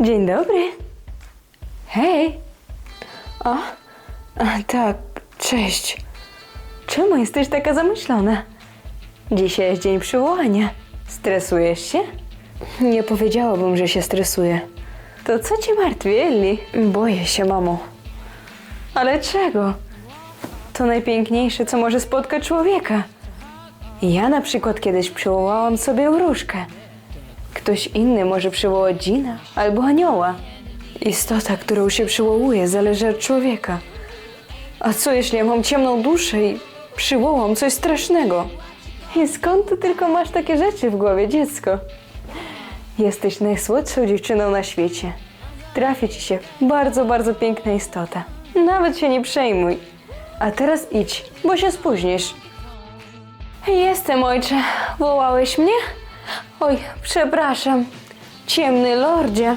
Dzień dobry. Hej. O, a, tak, cześć. Czemu jesteś taka zamyślona? Dzisiaj jest dzień przywołania. Stresujesz się? Nie powiedziałabym, że się stresuję. To co ci martwi? Boję się, mamo. Ale czego? To najpiękniejsze, co może spotkać człowieka. Ja na przykład kiedyś przywołałam sobie wróżkę. Ktoś inny może przywołać dżina albo anioła. Istota, którą się przywołuje, zależy od człowieka. A co jeśli ja mam ciemną duszę i przywołam coś strasznego? I skąd ty tylko masz takie rzeczy w głowie, dziecko? Jesteś najsłodszą dziewczyną na świecie. Trafi ci się bardzo, bardzo piękna istota. Nawet się nie przejmuj. A teraz idź, bo się spóźnisz. Jestem, ojcze. Wołałeś mnie? Oj, przepraszam. Ciemny lordzie.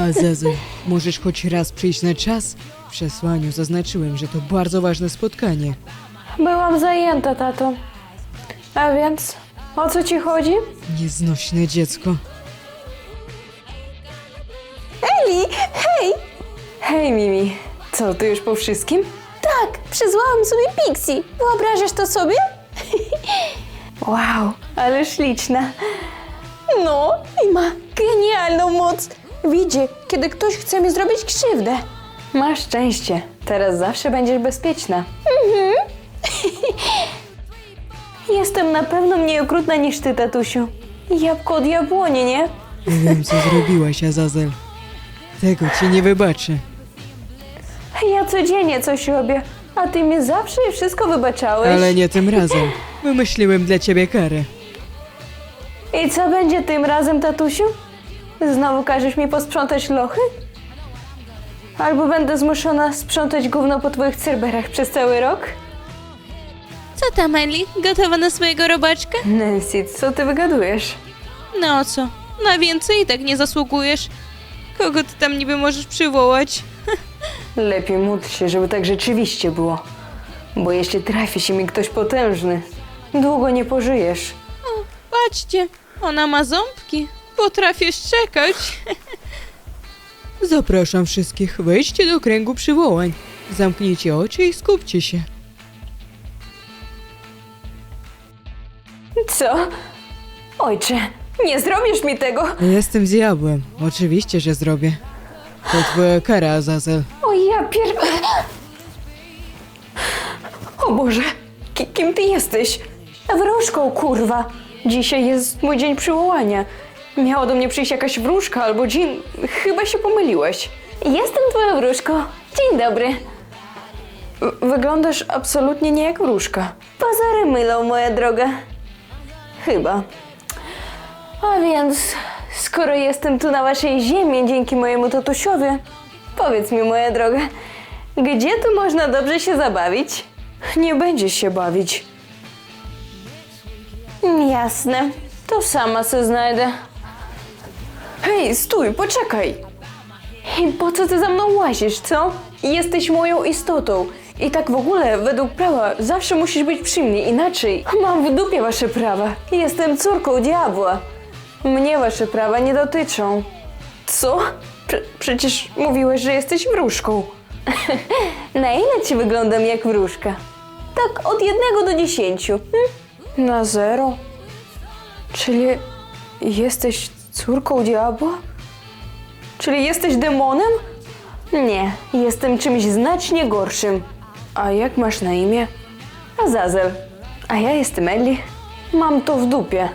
Azazel, możesz choć raz przyjść na czas? W przesłaniu zaznaczyłem, że to bardzo ważne spotkanie. Byłam zajęta, tato. A więc, o co ci chodzi? Nieznośne dziecko. Eli, hej! Hej, Mimi. Co, ty już po wszystkim? Tak, przyzwałam sobie Pixie. Wyobrażasz to sobie? Wow, ale śliczna. No, i ma genialną moc. Widzi, kiedy ktoś chce mi zrobić krzywdę. Masz szczęście. Teraz zawsze będziesz bezpieczna. Jestem na pewno mniej okrutna niż ty, tatusiu. Jabłko od jabłonie, nie? Wiem, co zrobiłaś, Azazel. Tego ci nie wybaczę. Ja codziennie coś robię, a ty mi zawsze i wszystko wybaczałeś. Ale nie tym razem. Wymyśliłem dla ciebie karę. I co będzie tym razem, tatusiu? Znowu każesz mi posprzątać lochy? Albo będę zmuszona sprzątać gówno po twoich cerberach przez cały rok? Co tam, Eli? Gotowa na swojego robaczka? Nancy, co ty wygadujesz? No co? Na więcej i tak nie zasługujesz. Kogo ty tam niby możesz przywołać? Lepiej módl się, żeby tak rzeczywiście było. Bo jeśli trafi się mi ktoś potężny, długo nie pożyjesz. O, patrzcie, ona ma ząbki. Potrafię szczekać. Zapraszam wszystkich, wejdźcie do kręgu przywołań. Zamknijcie oczy i skupcie się. Co? Ojcze, nie zrobisz mi tego! Jestem diabłem. Oczywiście, że zrobię. To twoja kara, Azazel. O ja pier... O Boże, ki- kim ty jesteś? Wróżką, kurwa. Dzisiaj jest mój dzień przywołania. Miała do mnie przyjść jakaś wróżka albo dzień... Chyba się pomyliłeś. Jestem twoją wróżką. Dzień dobry. W- Wyglądasz absolutnie nie jak wróżka. Pozory mylą, moja droga. Chyba. A więc, skoro jestem tu na waszej ziemi dzięki mojemu tatusiowi, powiedz mi, moja droga, gdzie tu można dobrze się zabawić? Nie będziesz się bawić. Jasne, to sama se znajdę. Hej, stój, poczekaj! I po co ty za mną łazisz, co? Jesteś moją istotą. I tak w ogóle, według prawa, zawsze musisz być przy mnie, inaczej mam w dupie wasze prawa. Jestem córką diabła. Mnie wasze prawa nie dotyczą. Co? Prze- przecież mówiłeś, że jesteś wróżką. Na ile ci wyglądam jak wróżka? Tak od jednego do dziesięciu. Hm? Na zero? Czyli jesteś córką diabła? Czyli jesteś demonem? Nie, jestem czymś znacznie gorszym. A jak masz na imię? Azazel. A ja jestem Ellie. Mam to w dupie.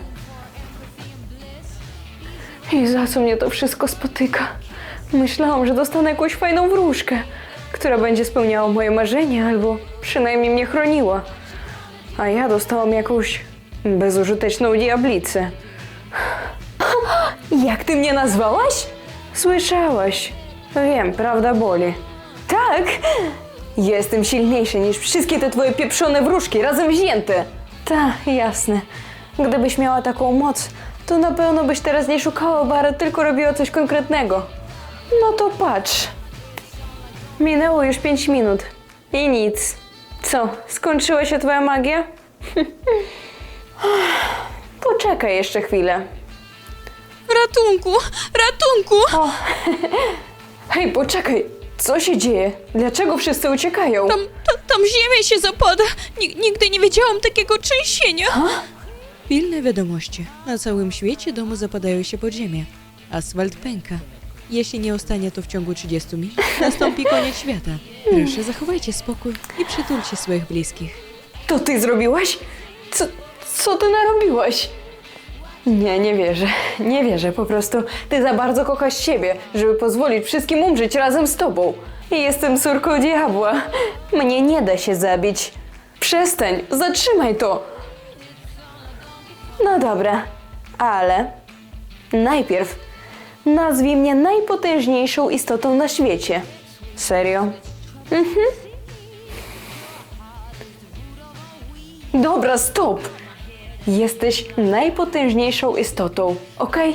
I za co mnie to wszystko spotyka? Myślałam, że dostanę jakąś fajną wróżkę, która będzie spełniała moje marzenia albo przynajmniej mnie chroniła. A ja dostałam jakąś bezużyteczną diablicę. Jak ty mnie nazwałaś? Słyszałaś. Wiem, prawda boli. Tak! Jestem silniejszy niż wszystkie te twoje pieprzone wróżki razem wzięte. Tak, jasne. Gdybyś miała taką moc, to na pewno byś teraz nie szukała bara, tylko robiła coś konkretnego. No to patrz. Minęło już pięć minut. I nic. Co, skończyła się twoja magia? Poczekaj jeszcze chwilę. Ratunku! Ratunku! O. Hej, poczekaj. Co się dzieje? Dlaczego wszyscy uciekają? Tam, ta, tam ziemia się zapada! Ni- nigdy nie widziałam takiego trzęsienia! Pilne wiadomości. Na całym świecie domy zapadają się pod ziemię. Asfalt pęka. Jeśli nie ostanie to w ciągu 30 minut, nastąpi koniec świata. Proszę, zachowajcie spokój i przytulcie swoich bliskich. To ty zrobiłaś? Co, co ty narobiłaś? Nie, nie wierzę. Nie wierzę po prostu. Ty za bardzo kochasz siebie, żeby pozwolić wszystkim umrzeć razem z tobą. Jestem córką diabła. Mnie nie da się zabić. Przestań, zatrzymaj to. No dobra, ale najpierw nazwij mnie najpotężniejszą istotą na świecie. Serio? Dobra, stop! Jesteś najpotężniejszą istotą, okej?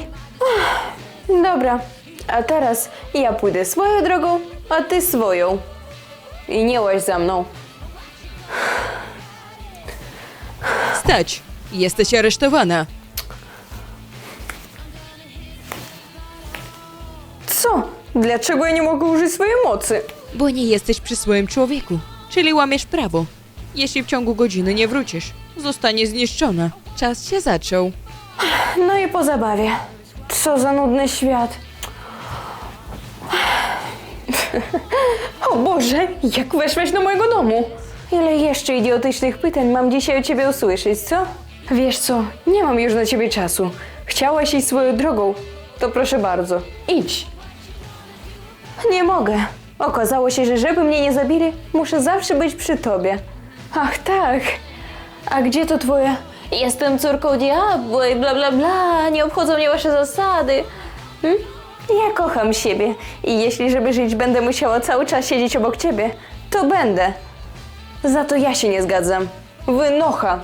Dobra, a teraz ja pójdę swoją drogą, a ty swoją. I nie łaź za mną. Stać! Jesteś aresztowana! Co? Dlaczego ja nie mogę użyć swojej mocy? Bo nie jesteś przy swoim człowieku, czyli łamiesz prawo. Jeśli w ciągu godziny nie wrócisz, zostanie zniszczona. Czas się zaczął. No i po zabawie. Co za nudny świat. O Boże, jak weszłeś do mojego domu? Ile jeszcze idiotycznych pytań mam dzisiaj o ciebie usłyszeć, co? Wiesz co, nie mam już na ciebie czasu. Chciałaś iść swoją drogą, to proszę bardzo, idź. Nie mogę. Okazało się, że żeby mnie nie zabili, muszę zawsze być przy tobie. Ach tak. A gdzie to twoje? Jestem córką diabła i bla bla bla, nie obchodzą mnie wasze zasady. Hm? Ja kocham siebie i jeśli żeby żyć będę musiała cały czas siedzieć obok ciebie, to będę. Za to ja się nie zgadzam. Wynocha.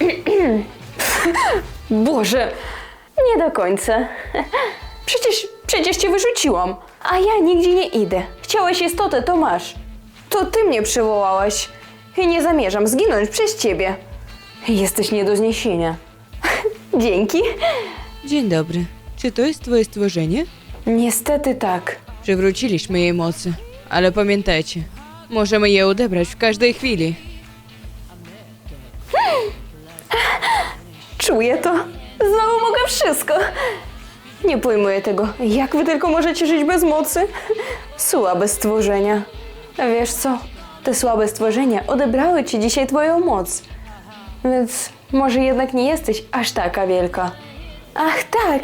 Boże, nie do końca. Przecież, przecież cię wyrzuciłam. A ja nigdzie nie idę. Chciałeś istotę, to masz. To ty mnie przywołałaś. I nie zamierzam zginąć przez ciebie. Jesteś nie do zniesienia. Dzięki. Dzień dobry. Czy to jest twoje stworzenie? Niestety tak. Przywróciliśmy jej mocy. Ale pamiętajcie, możemy je odebrać w każdej chwili. Czuję to. Znowu mogę wszystko. Nie pojmuję tego. Jak wy tylko możecie żyć bez mocy? Słabe stworzenia. Wiesz co? Te słabe stworzenia odebrały ci dzisiaj twoją moc. Więc może jednak nie jesteś aż taka wielka. Ach tak.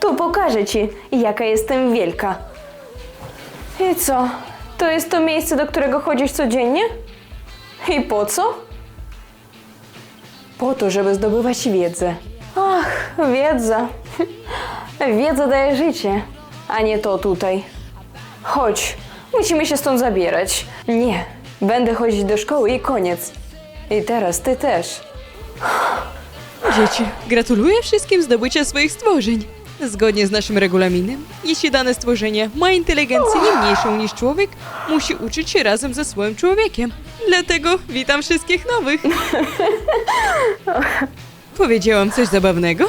To pokażę ci, jaka jestem wielka. I co? To jest to miejsce, do którego chodzisz codziennie? I po co? Po to, żeby zdobywać wiedzę. Ach, wiedza. Wiedza daje życie, a nie to tutaj. Chodź, musimy się stąd zabierać. Nie, będę chodzić do szkoły i koniec. I teraz ty też. Dzieci, gratuluję wszystkim zdobycia swoich stworzeń. Zgodnie z naszym regulaminem, jeśli dane stworzenie ma inteligencję nie mniejszą niż człowiek, musi uczyć się razem ze swoim człowiekiem. Dlatego witam wszystkich nowych. Powiedziałam coś zabawnego?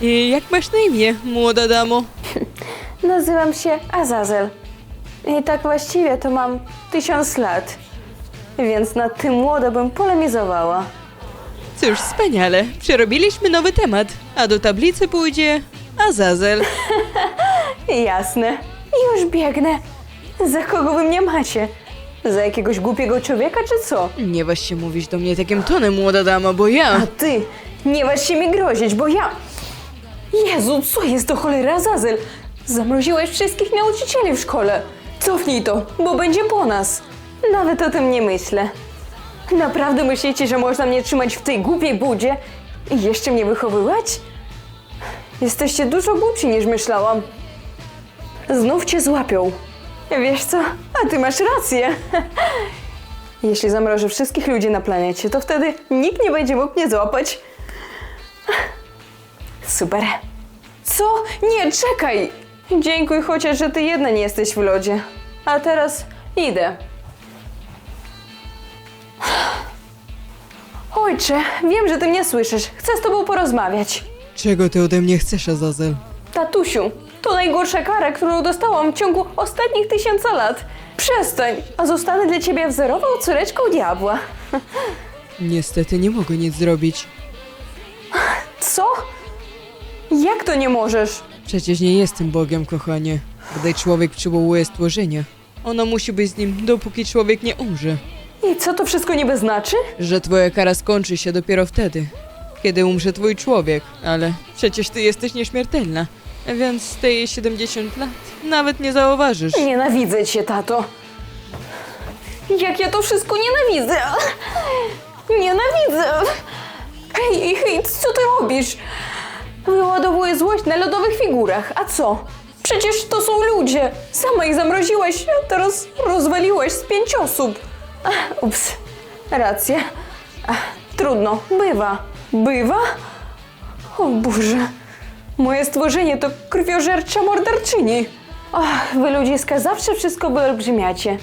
I jak masz na imię, młoda damo? Nazywam się Azazel. I tak właściwie to mam tysiąc lat. Więc nad tym młodo bym polemizowała. Cóż, wspaniale. Przerobiliśmy nowy temat, a do tablicy pójdzie Azazel. Jasne. Już biegnę. Za kogo wy mnie macie? Za jakiegoś głupiego człowieka, czy co? Nie waż się mówić do mnie takim tonem, młoda damo, bo ja... A ty, nie waż się mi grozić, bo ja... Jezu, co jest to cholera Azazel? Zamroziłeś wszystkich nauczycieli w szkole. Cofnij to, bo będzie po nas. Nawet o tym nie myślę. Naprawdę myślicie, że można mnie trzymać w tej głupiej budzie i jeszcze mnie wychowywać? Jesteście dużo głupsi niż myślałam. Znów cię złapią. Wiesz co? A ty masz rację. Jeśli zamrożę wszystkich ludzi na planecie, to wtedy nikt nie będzie mógł mnie złapać. Super. Co? Nie, czekaj! Dziękuj chociaż, że ty jedna nie jesteś w lodzie. A teraz idę. Ojcze, wiem, że ty mnie słyszysz. Chcę z tobą porozmawiać. Czego ty ode mnie chcesz, Azazel? Tatusiu, to najgorsza kara, którą dostałam w ciągu ostatnich tysiąca lat. Przestań, a zostanę dla ciebie wzorową córeczką diabła. Niestety nie mogę nic zrobić. Co? Jak to nie możesz? Przecież nie jestem Bogiem, kochanie. Gdy człowiek przywołuje stworzenie, ono musi być z nim, dopóki człowiek nie umrze. I co to wszystko niby znaczy? Że twoja kara skończy się dopiero wtedy, kiedy umrze twój człowiek. Ale przecież ty jesteś nieśmiertelna, więc te jej 70 lat nawet nie zauważysz. Nienawidzę cię, tato. Jak ja to wszystko nienawidzę. Nienawidzę. Hej, hej, co ty robisz? Wyładowuję złość na lodowych figurach. A co? Przecież to są ludzie. Sama ich zamroziłaś, a teraz rozwaliłaś z pięć osób. Ach, Ups, racja. Ach, Trudno, bywa. Bywa? O Boże. Moje stworzenie to krwiożercza morderczyni. Ach, wy ludziska zawsze wszystko wyolbrzymiacie.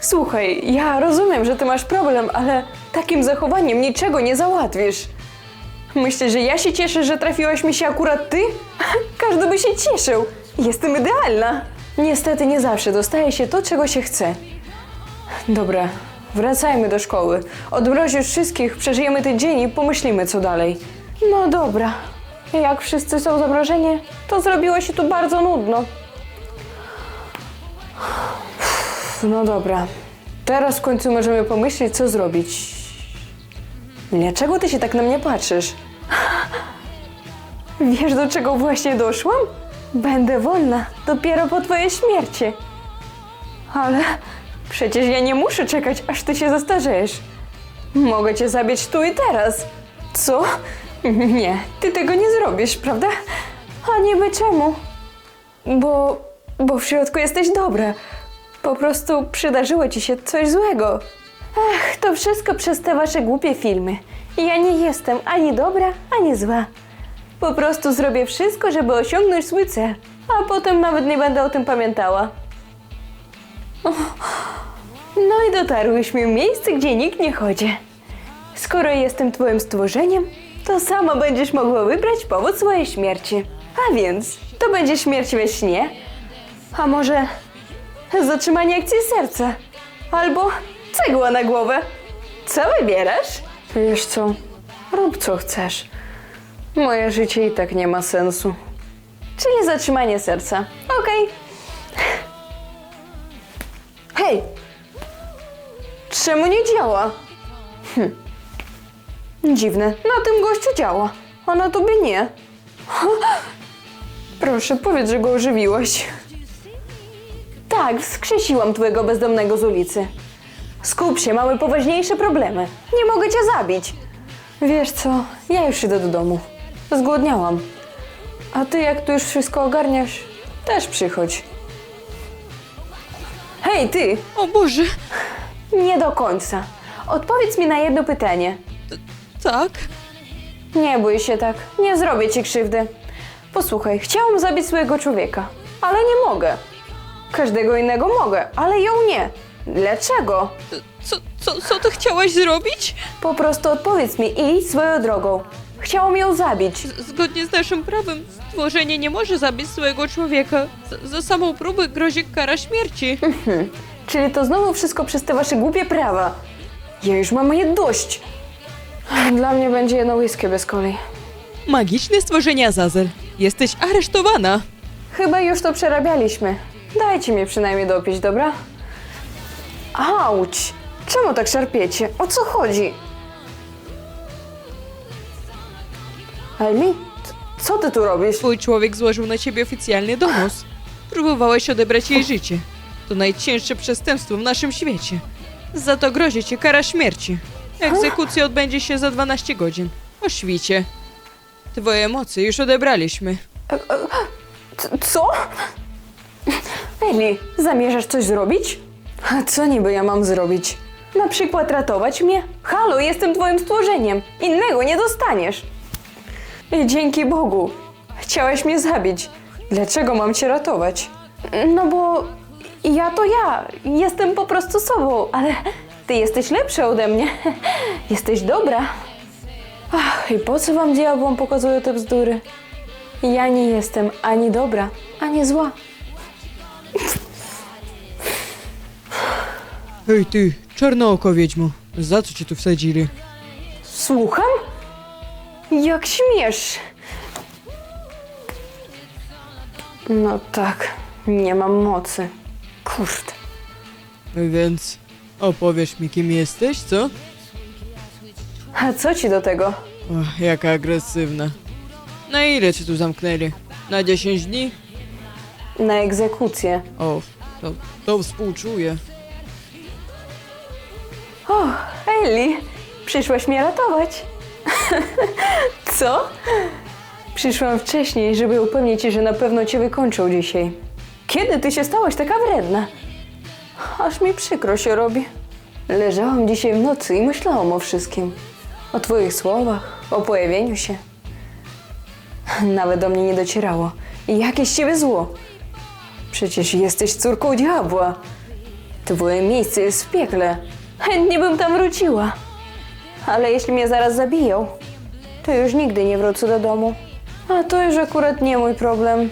Słuchaj, ja rozumiem, że ty masz problem, ale takim zachowaniem niczego nie załatwisz. Myślę, że ja się cieszę, że trafiłaś mi się akurat ty? Każdy by się cieszył. Jestem idealna. Niestety nie zawsze dostaje się to, czego się chce. Dobra, wracajmy do szkoły. Odmrozisz wszystkich, przeżyjemy ten dzień i pomyślimy, co dalej. No dobra. Jak wszyscy są zamrożeni, to zrobiło się tu bardzo nudno. No dobra. Teraz w końcu możemy pomyśleć, co zrobić. Dlaczego ty się tak na mnie patrzysz? Wiesz, do czego właśnie doszłam? Będę wolna dopiero po twojej śmierci. Ale przecież ja nie muszę czekać, aż ty się zastarzejesz. Mogę cię zabić tu i teraz. Co? Nie, ty tego nie zrobisz, prawda? A niby czemu? Bo, bo w środku jesteś dobra. Po prostu przydarzyło ci się coś złego. Ach, to wszystko przez te wasze głupie filmy. Ja nie jestem ani dobra, ani zła. Po prostu zrobię wszystko, żeby osiągnąć swój cel, a potem nawet nie będę o tym pamiętała. No i dotarłyśmy w miejsce, gdzie nikt nie chodzi. Skoro jestem twoim stworzeniem, to sama będziesz mogła wybrać powód swojej śmierci. A więc, to będzie śmierć we śnie, a może zatrzymanie akcji serca, albo cegła na głowę. Co wybierasz? Wiesz co, rób co chcesz. Moje życie i tak nie ma sensu. Czyli zatrzymanie serca. Okej. Hej! Czemu nie działa? Hm. Dziwne. Na tym gościu działa, a na tobie nie. Proszę, powiedz, że go ożywiłaś. Tak, wskrzesiłam twojego bezdomnego z ulicy. Skup się, mamy poważniejsze problemy. Nie mogę cię zabić. Wiesz co, ja już idę do domu. Zgłodniałam. A ty, jak tu już wszystko ogarniasz, też przychodź. Hej, ty! O Boże, Nie do końca. Odpowiedz mi na jedno pytanie. tak? Nie bój się tak, nie zrobię ci krzywdy. Posłuchaj, chciałam zabić swojego człowieka, ale nie mogę. Każdego innego mogę, ale ją nie. Dlaczego? Co, co, co ty chciałaś zrobić? Po prostu odpowiedz mi i idź swoją drogą. Chciałam ją zabić. Z- Zgodnie z naszym prawem, stworzenie nie może zabić swojego człowieka. Z- za samą próbę grozi kara śmierci. Czyli to znowu wszystko przez te wasze głupie prawa. Ja już mam je dość. Dla mnie będzie jedno whisky bez kolei. Magiczne stworzenie Azazel. Jesteś aresztowana. Chyba już to przerabialiśmy. Dajcie mi przynajmniej dopić, dobra? Auć! Czemu tak szarpiecie? O co chodzi? Elmi? c- Co ty tu robisz? Twój człowiek złożył na ciebie oficjalny donos. Próbowałeś odebrać jej życie. To najcięższe przestępstwo w naszym świecie. Za to grozi ci kara śmierci. Egzekucja odbędzie się za 12 godzin. O świcie. Twoje mocy już odebraliśmy. C- Co? Eli, zamierzasz coś zrobić? A co niby ja mam zrobić? Na przykład ratować mnie? Halo, jestem twoim stworzeniem. Innego nie dostaniesz. I dzięki Bogu. Chciałeś mnie zabić. Dlaczego mam cię ratować? No bo ja to ja. Jestem po prostu sobą, ale ty jesteś lepsza ode mnie. Jesteś dobra. Ach, i po co wam diabłom pokazują te bzdury? Ja nie jestem ani dobra, ani zła. Hej ty, czarnooko wiedźmo, za co cię tu wsadzili? Słucham? Jak śmiesz? No tak, nie mam mocy. Kurde. Więc opowiesz mi kim jesteś, co? A co ci do tego? Och, jaka agresywna. Na ile cię tu zamknęli? Na 10 dni? Na egzekucję. O, to, to współczuję. Eli, przyszłaś mnie ratować. Co? Przyszłam wcześniej, żeby upewnić się, że na pewno cię wykończą dzisiaj. Kiedy ty się stałaś taka wredna? Aż mi przykro się robi. Leżałam dzisiaj w nocy i myślałam o wszystkim. O twoich słowach, o pojawieniu się. Nawet do mnie nie docierało. I jakieś ciebie zło. Przecież jesteś córką diabła. Twoje miejsce jest w piekle. Chętnie bym tam wróciła. Ale jeśli mnie zaraz zabiją, to już nigdy nie wrócę do domu. A to już akurat nie mój problem.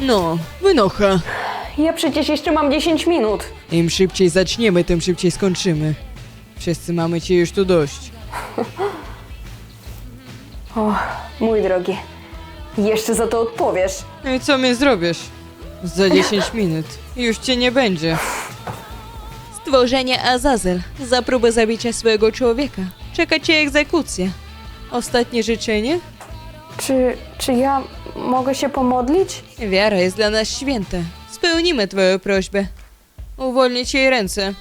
No, wynocha. Ja przecież jeszcze mam 10 minut. Im szybciej zaczniemy, tym szybciej skończymy. Wszyscy mamy cię już tu dość. O, mój drogi, jeszcze za to odpowiesz. No i co mnie zrobisz? Za 10 minut. Już cię nie będzie. Stworzenie Azazel za próbę zabicia swojego człowieka. Czeka cię egzekucja. Ostatnie życzenie? Czy, czy ja mogę się pomodlić? Wiara jest dla nas święta. Spełnimy twoją prośbę. Uwolnić jej ręce.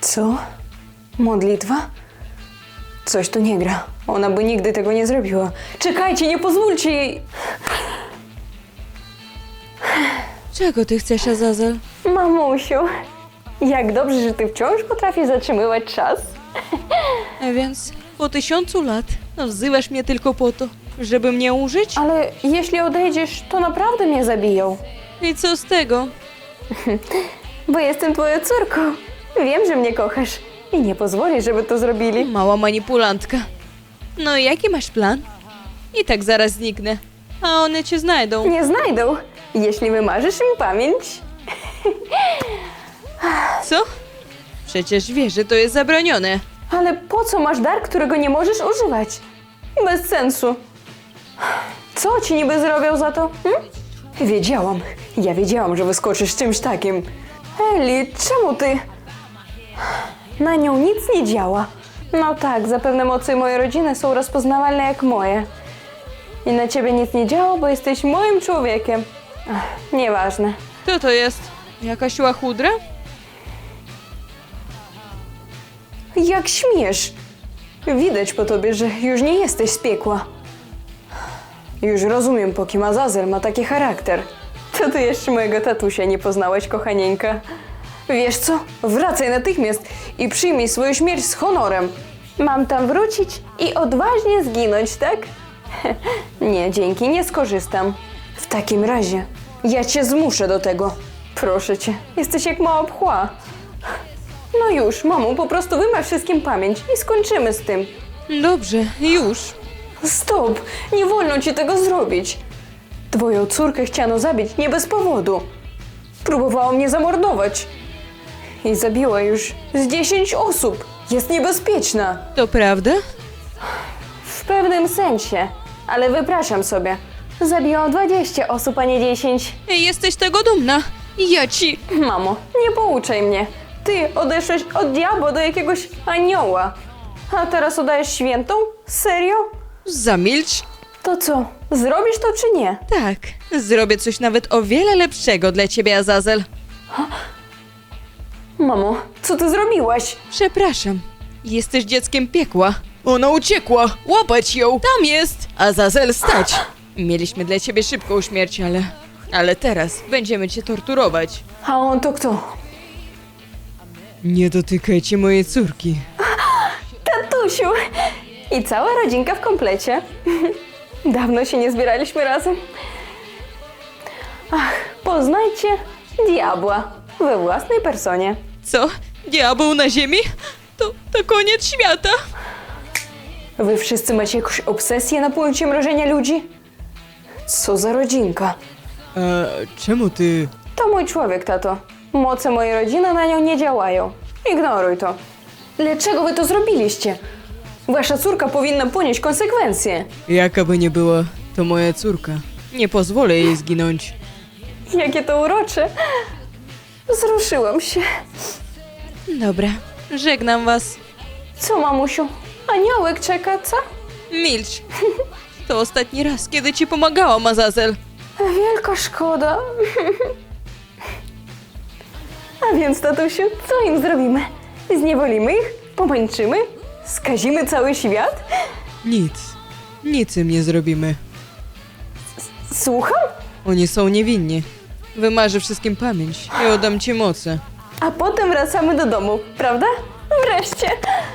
Co? Modlitwa? Coś tu nie gra. Ona by nigdy tego nie zrobiła. Czekajcie, nie pozwólcie jej! Czego ty chcesz, Azazel? Mamusiu, jak dobrze, że ty wciąż potrafisz zatrzymywać czas. A więc po tysiącu lat wzywasz mnie tylko po to, żeby mnie użyć? Ale jeśli odejdziesz, to naprawdę mnie zabiją. I co z tego? Bo jestem twoją córką. Wiem, że mnie kochasz. I nie pozwolisz, żeby to zrobili. Mała manipulantka. No i jaki masz plan? I tak zaraz zniknę. A one cię znajdą. Nie znajdą, jeśli wymarzysz im pamięć. Co? Przecież wiesz, że to jest zabronione. Ale po co masz dar, którego nie możesz używać? Bez sensu. Co ci niby zrobią za to? Hm? Wiedziałam. Ja wiedziałam, że wyskoczysz z czymś takim. Eli, czemu ty... Na nią nic nie działa. No tak, zapewne mocy mojej rodziny są rozpoznawalne jak moje. I na ciebie nic nie działa, bo jesteś moim człowiekiem. Ach, nieważne. Kto to jest? Jakaś łachudra? Jak śmiesz? Widać po tobie, że już nie jesteś z piekła. Już rozumiem, po kim Azazel ma taki charakter. To ty jeszcze mojego tatusia nie poznałeś, kochanieńka. Wiesz co? Wracaj natychmiast i przyjmij swoją śmierć z honorem. Mam tam wrócić i odważnie zginąć, tak? nie, dzięki, nie skorzystam. W takim razie ja cię zmuszę do tego. Proszę cię, jesteś jak mała pchła. No już, mamo, po prostu wymasz wszystkim pamięć i skończymy z tym. Dobrze, już. Stop! Nie wolno ci tego zrobić. Twoją córkę chciano zabić nie bez powodu. Próbowała mnie zamordować. I zabiła już z 10 osób. Jest niebezpieczna. To prawda? W pewnym sensie. Ale wypraszam sobie. Zabiłam 20 osób, a nie 10. Jesteś tego dumna. Ja ci... Mamo, nie pouczaj mnie. Ty odeszłeś od diabła do jakiegoś anioła. A teraz udajesz świętą? Serio? Zamilcz. To co, zrobisz to czy nie? Tak, zrobię coś nawet o wiele lepszego dla ciebie, Azazel. Mamo, co ty zrobiłaś? Przepraszam. Jesteś dzieckiem piekła. Ona uciekła! Łapać ją! Tam jest! Azazel, stać! Mieliśmy dla ciebie szybką śmierć, ale... Ale teraz będziemy cię torturować. A on to kto? Nie dotykajcie mojej córki. Tatusiu! I cała rodzinka w komplecie. Dawno się nie zbieraliśmy razem. Ach, poznajcie diabła we własnej personie. Co? Diabeł na ziemi? To, to koniec świata. Wy wszyscy macie jakąś obsesję na punkcie mrożenia ludzi? Co za rodzinka? E, czemu ty... To mój człowiek, tato. Moce mojej rodziny na nią nie działają. Ignoruj to. Dlaczego wy to zrobiliście? Wasza córka powinna ponieść konsekwencje. Jaka by nie była, to moja córka. Nie pozwolę jej zginąć. Jakie to urocze. Wzruszyłam się. Dobra, żegnam was. Co, mamusiu? Aniołek czeka, co? Milcz. To ostatni raz, kiedy ci pomagałam, Azazel. Wielka szkoda. A więc, tatusiu, co im zrobimy? Zniewolimy ich? Pomęczymy? Skazimy cały świat? Nic. Nic im nie zrobimy. Słucham? Oni są niewinni. Wymarzę wszystkim pamięć i oddam ci moce. A potem wracamy do domu, prawda? Wreszcie.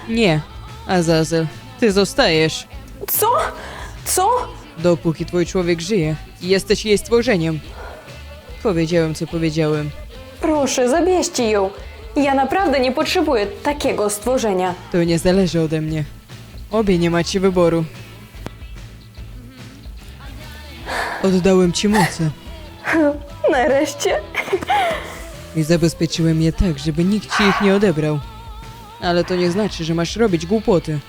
Nie, Azazel, ty zostajesz. Co? Co? Dopóki twój człowiek żyje, jesteś jej stworzeniem. Powiedziałem, co powiedziałem. Proszę, zabierzcie ją. Ja naprawdę nie potrzebuję takiego stworzenia. To nie zależy ode mnie. Obie nie macie wyboru. Oddałem ci moce Nareszcie. i zabezpieczyłem je tak, żeby nikt ci ich nie odebrał. Ale to nie znaczy, że masz robić głupoty.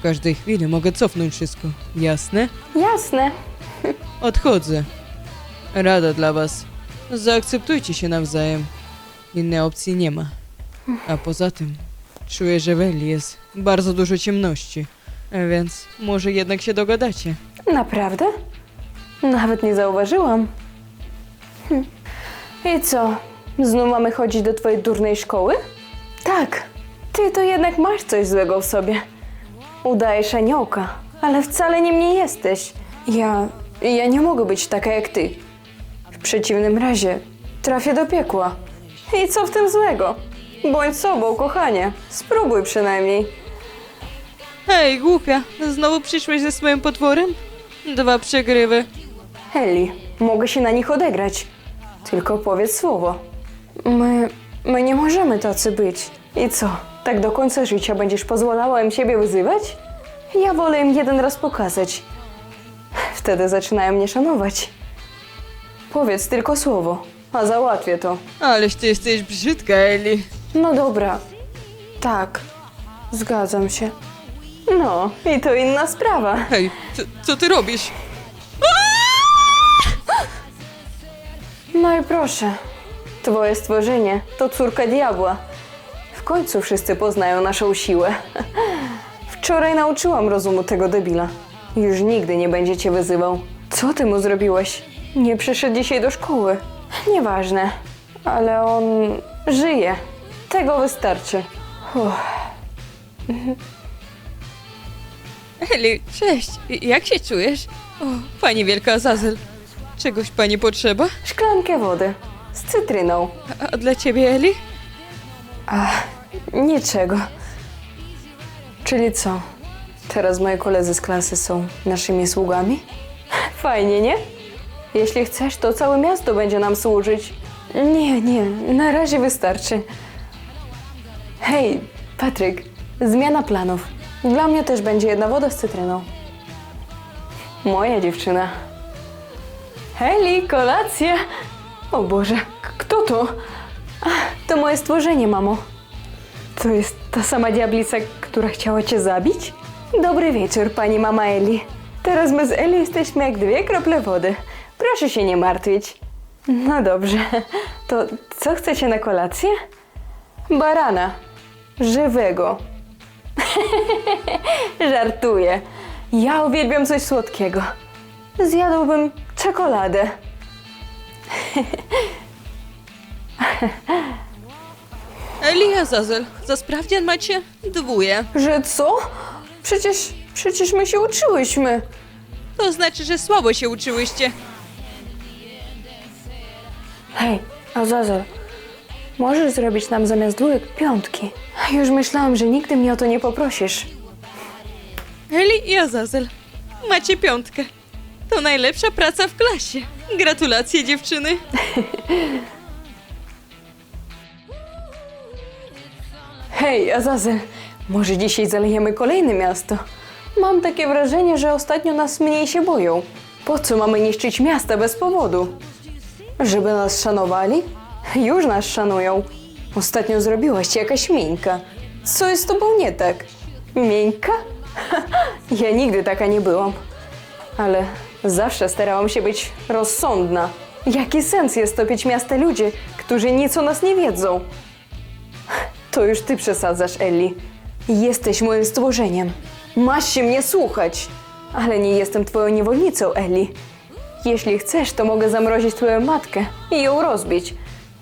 W każdej chwili mogę cofnąć wszystko. Jasne? Jasne. Odchodzę. Rada dla was. Zaakceptujcie się nawzajem. Innej opcji nie ma. A poza tym, czuję, że w Eli jest bardzo dużo ciemności. Więc może jednak się dogadacie. Naprawdę? Nawet nie zauważyłam. Hm. I co? Znów mamy chodzić do twojej durnej szkoły? Tak. Ty to jednak masz coś złego w sobie. Udajesz aniołka, ale wcale nim nie jesteś. Ja... ja nie mogę być taka jak ty. W przeciwnym razie trafię do piekła. I co w tym złego? Bądź sobą, kochanie. Spróbuj przynajmniej. Hej, głupia, znowu przyszłeś ze swoim potworem? Dwa przegrywy. Eli, mogę się na nich odegrać. Tylko powiedz słowo. My, my nie możemy tacy być. I co, tak do końca życia będziesz pozwalała im siebie wyzywać? Ja wolę im jeden raz pokazać. Wtedy zaczynają mnie szanować. Powiedz tylko słowo, a załatwię to. Aleś ty jesteś brzydka, Eli. No dobra. Tak, zgadzam się. No, i to inna sprawa. Hej, co, co ty robisz? No i proszę, twoje stworzenie to córka diabła. W końcu wszyscy poznają naszą siłę. Wczoraj nauczyłam rozumu tego debila. Już nigdy nie będzie cię wyzywał. Co ty mu zrobiłeś? Nie przyszedł dzisiaj do szkoły. Nieważne, ale on żyje. Tego wystarczy. Uff. Eli, cześć. Jak się czujesz? O, pani wielka Azazel. Czegoś pani potrzeba? Szklankę wody z cytryną. A, a dla ciebie, Eli? Niczego. Czyli co? Teraz moi koledzy z klasy są naszymi sługami? Fajnie, nie? Jeśli chcesz, to całe miasto będzie nam służyć. Nie, nie, na razie wystarczy. Hej, Patryk, zmiana planów. Dla mnie też będzie jedna woda z cytryną. Moja dziewczyna. Heli, kolacja! O Boże, kto to? Ach, to moje stworzenie, mamo. To jest ta sama diablica, która chciała cię zabić? Dobry wieczór, pani mama Eli. Teraz my z Eli jesteśmy jak dwie krople wody. Proszę się nie martwić. No dobrze, to co chcecie na kolację? Barana. Żywego. Żartuję. Ja uwielbiam coś słodkiego. Zjadłbym czekoladę. Eli Azazel, za sprawdzian macie dwóje. Że co? Przecież, przecież my się uczyłyśmy. To znaczy, że słabo się uczyłyście. Hej, Azazel, możesz zrobić nam zamiast dwójek piątki? Już myślałam, że nigdy mnie o to nie poprosisz. Eli i Azazel, macie piątkę. To najlepsza praca w klasie. Gratulacje, dziewczyny. Hej, Azazel, może dzisiaj zalejemy kolejne miasto? Mam takie wrażenie, że ostatnio nas mniej się boją. Po co mamy niszczyć miasta bez powodu? Żeby nas szanowali? Już nas szanują. Ostatnio zrobiłaś się jakaś miękka. Co jest z tobą nie tak? Miękka? ja nigdy taka nie byłam. Ale zawsze starałam się być rozsądna. Jaki sens jest topić miasta ludzi, którzy nic o nas nie wiedzą? To już ty przesadzasz, Ellie. Jesteś moim stworzeniem. Masz się mnie słuchać. Ale nie jestem twoją niewolnicą, Ellie. Jeśli chcesz, to mogę zamrozić twoją matkę i ją rozbić,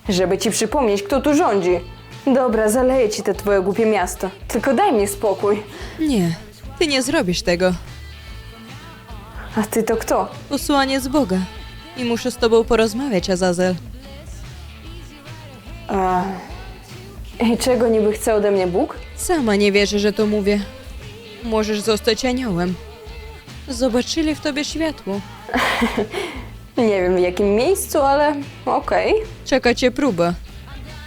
żeby ci przypomnieć, kto tu rządzi. Dobra, zaleję ci te twoje głupie miasto. Tylko daj mi spokój. Nie, ty nie zrobisz tego. A ty to kto? Posłaniec Boga. I muszę z tobą porozmawiać, Azazel. A... I czego niby chce ode mnie Bóg? Sama nie wierzę, że to mówię. Możesz zostać aniołem. Zobaczyli w tobie światło. Nie wiem w jakim miejscu, ale okej. Czeka cię próba.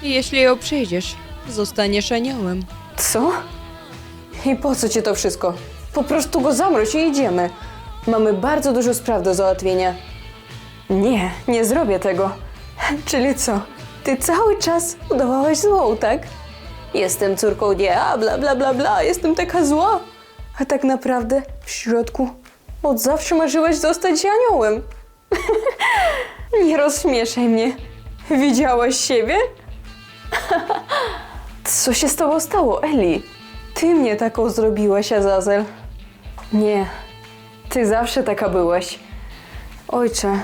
Jeśli ją przejdziesz, zostaniesz aniołem. Co? I po co ci to wszystko? Po prostu go zamroź i idziemy. Mamy bardzo dużo spraw do załatwienia. Nie, nie zrobię tego. Czyli co? Ty cały czas udawałaś złą, tak? Jestem córką diabla, bla bla bla, jestem taka zła. A tak naprawdę w środku od zawsze marzyłaś zostać aniołem. nie rozśmieszaj mnie. Widziałaś siebie? Co się z tobą stało, Eli? Ty mnie taką zrobiłaś, Azazel. Nie, ty zawsze taka byłaś. Ojcze,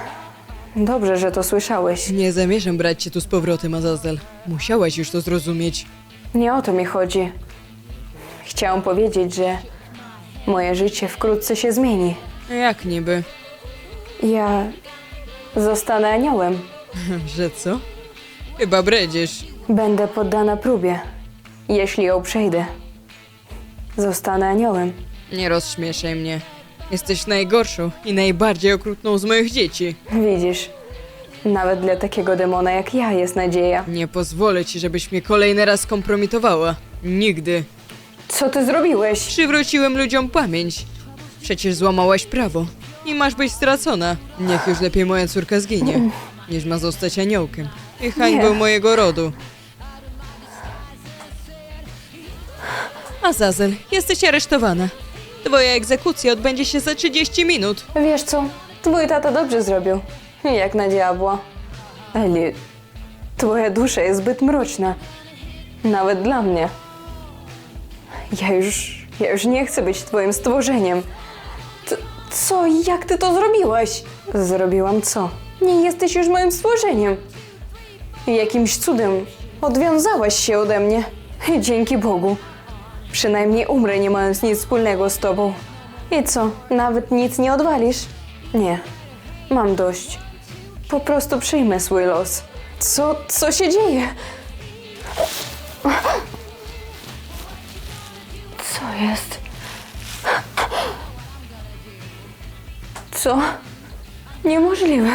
dobrze, że to słyszałeś. Nie zamierzam brać cię tu z powrotem, Azazel. Musiałaś już to zrozumieć. Nie o to mi chodzi. Chciałam powiedzieć, że moje życie wkrótce się zmieni. Jak niby? Ja zostanę aniołem. Że co? Chyba bredziesz. Będę poddana próbie, jeśli ją przejdę. Zostanę aniołem. Nie rozśmieszaj mnie. Jesteś najgorszą i najbardziej okrutną z moich dzieci. Widzisz, nawet dla takiego demona jak ja jest nadzieja. Nie pozwolę ci, żebyś mnie kolejny raz kompromitowała. Nigdy. Co ty zrobiłeś? Przywróciłem ludziom pamięć. Przecież złamałaś prawo. I masz być stracona. Niech już lepiej moja córka zginie, niż ma zostać aniołkiem. I hańbą Nie. mojego rodu. Azazel, jesteś aresztowana. Twoja egzekucja odbędzie się za 30 minut. Wiesz co? Twój tata dobrze zrobił. Jak na diabła. Eli, twoja dusza jest zbyt mroczna. Nawet dla mnie. Ja już, ja już nie chcę być twoim stworzeniem. T- co? Jak ty to zrobiłaś? Zrobiłam co? Nie jesteś już moim stworzeniem. Jakimś cudem odwiązałaś się ode mnie. Dzięki Bogu. Przynajmniej umrę, nie mając nic wspólnego z tobą. I co, nawet nic nie odwalisz? Nie, mam dość. Po prostu przyjmę swój los. Co, co się dzieje? Co jest? Co? Niemożliwe.